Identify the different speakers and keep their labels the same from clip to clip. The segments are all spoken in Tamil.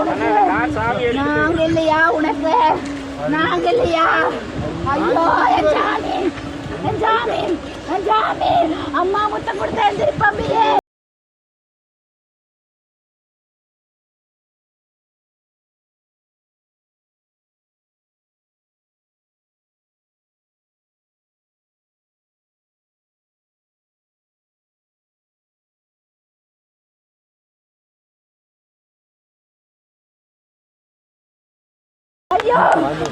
Speaker 1: உனக்கு நாங்க இல்லையா உனக்கு? நாங்க இல்லையா ஐயோ என் ஜாமீன் என் ஜாமீன் என் ஜாமீன். அம்மா முத்தம் கொடுத்த ஐயோ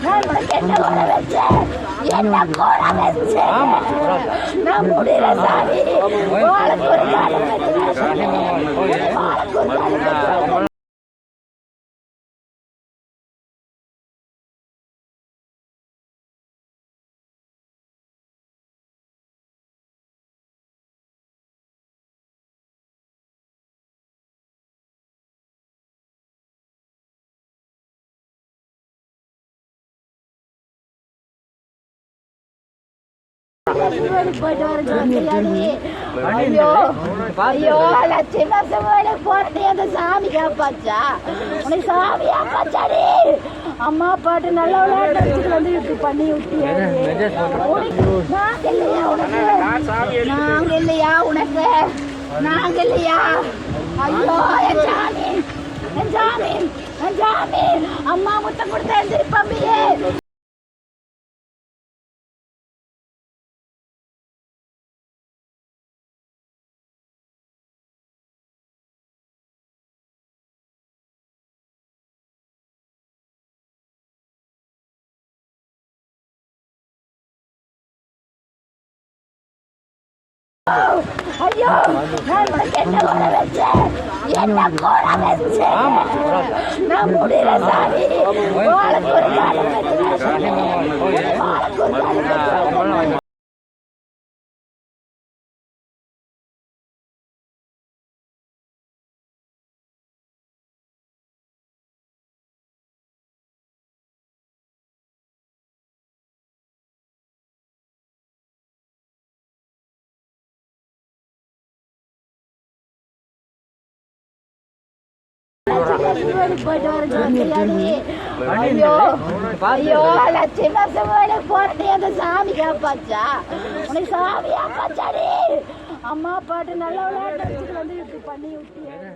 Speaker 1: நான் உனக்கு என்ன வர வச்சேன் என்ன போட வச்சேன் நான் முடியல சாமி உனக்கு ஒரு காலம் வச்சேன் உனக்கு ஒரு காலம் போயிட்டு வர ஐயோ ஐயோ லட்சுமி சுமனை போறது அந்த சாமி காப்பாச்சா உனக்கு சாமி காப்பாச்சாடி அம்மா பாட்டு நல்லா விளையாட்டு வந்து இப்படி பண்ணி விட்டியா நாங்க இல்லையா உனக்கு நாங்க இல்லையா உனக்கு நாங்க இல்லையா ஐயோ என் சாமி என் சாமி என் சாமி அம்மா. முத்தம் கொடுத்த எந்திரிப்பம்பி ஐயோ என்ன வர வச்சேன் என்ன போட வச்சேன் நான் முடியல சாமி. உனக்கு ஒரு காலம் வச்சேன் போயிட்டு வர. ஐயோ ஐயோ லட்சுமி சுமனை போறது அந்த சாமி காப்பாச்சா உனக்கு சாமி காப்பாச்சாடி அம்மா பாட்டு நல்லா விளையாட்டு வந்து பண்ணி விட்டியாடி